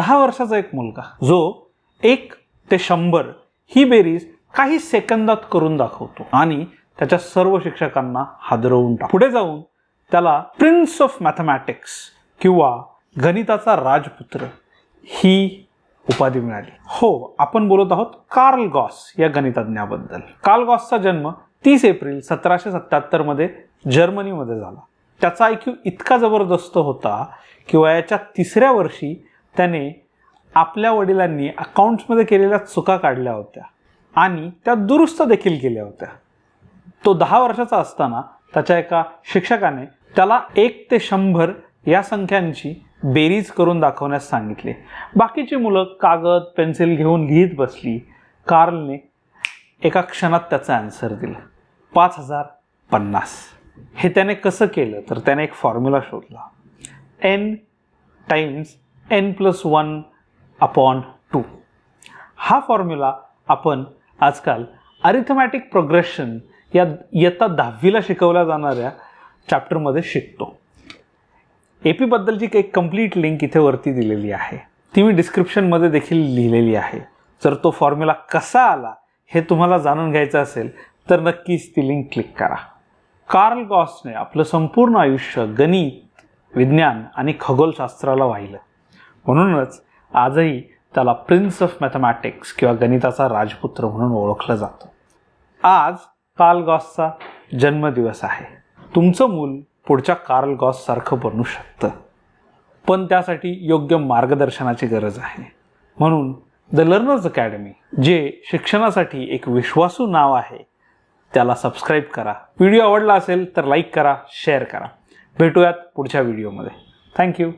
दहा वर्षाचा एक मुलगा. जो एक ते शंभर ही बेरीज काही सेकंदात करून दाखवतो आणि त्याच्या सर्व शिक्षकांना हादरवून टाक पुढे जाऊन त्याला प्रिन्स ऑफ मॅथमॅटिक्स किंवा गणिताचा राजपुत्र ही उपाधी मिळाली. हो आपण बोलत आहोत कार्ल गॉस या गणितज्ञाबद्दल. कार्ल गॉसचा जन्म तीस एप्रिल सतराशे सत्याहत्तरमध्ये जर्मनीमध्ये झाला. त्याचा आयक्यू इतका जबरदस्त होता की वयाच्या तिसऱ्या वर्षी त्याने आपल्या वडिलांनी अकाउंट्समध्ये केलेल्या चुका काढल्या होत्या आणि त्या दुरुस्त देखील केल्या होत्या. तो दहा वर्षाचा असताना त्याच्या एका शिक्षकाने त्याला एक ते शंभर या संख्यांची बेरीज करून दाखवण्यास सांगितले. बाकीची मुलं कागद पेन्सिल घेऊन लिहित बसली. कार्लने एका क्षणात त्याचा आन्सर दिला. पाच हजार पन्नास. हे त्याने कसं केलं? तर त्याने एक फॉर्म्युला शोधला. N times N plus one upon two हा फॉर्म्युला आपण आजकाल अरिथमॅटिक प्रोग्रेशन या इयत्ता दहावीला शिकवल्या जाणाऱ्या चॅप्टरमध्ये शिकतो. ए पीबद्दलची एक कंप्लीट लिंक इथे वरती दिलेली आहे. ती मी डिस्क्रिप्शनमध्ये देखील लिहिलेली आहे. जर तो फॉर्म्युला कसा आला हे तुम्हाला जाणून घ्यायचं असेल तर नक्कीच ती लिंक क्लिक करा. कार्ल गॉसने आपलं संपूर्ण आयुष्य गणित विज्ञान आणि खगोलशास्त्राला वाहिलं. म्हणूनच आजही त्याला प्रिन्स ऑफ मॅथमॅटिक्स किंवा गणिताचा राजपुत्र म्हणून ओळखलं जातं. आज कार्ल गॉसचा जन्मदिवस आहे. तुमचं मूल पुढच्या कार्ल गॉससारखं बनू शकतं. पण त्यासाठी योग्य मार्गदर्शनाची गरज आहे. म्हणून द लर्नर्स अकॅडमी जे शिक्षणासाठी एक विश्वासू नाव आहे त्याला सबस्क्राईब करा. व्हिडिओ आवडला असेल तर लाईक करा शेअर करा. भेटूयात पुढच्या व्हिडिओमध्ये थँक्यू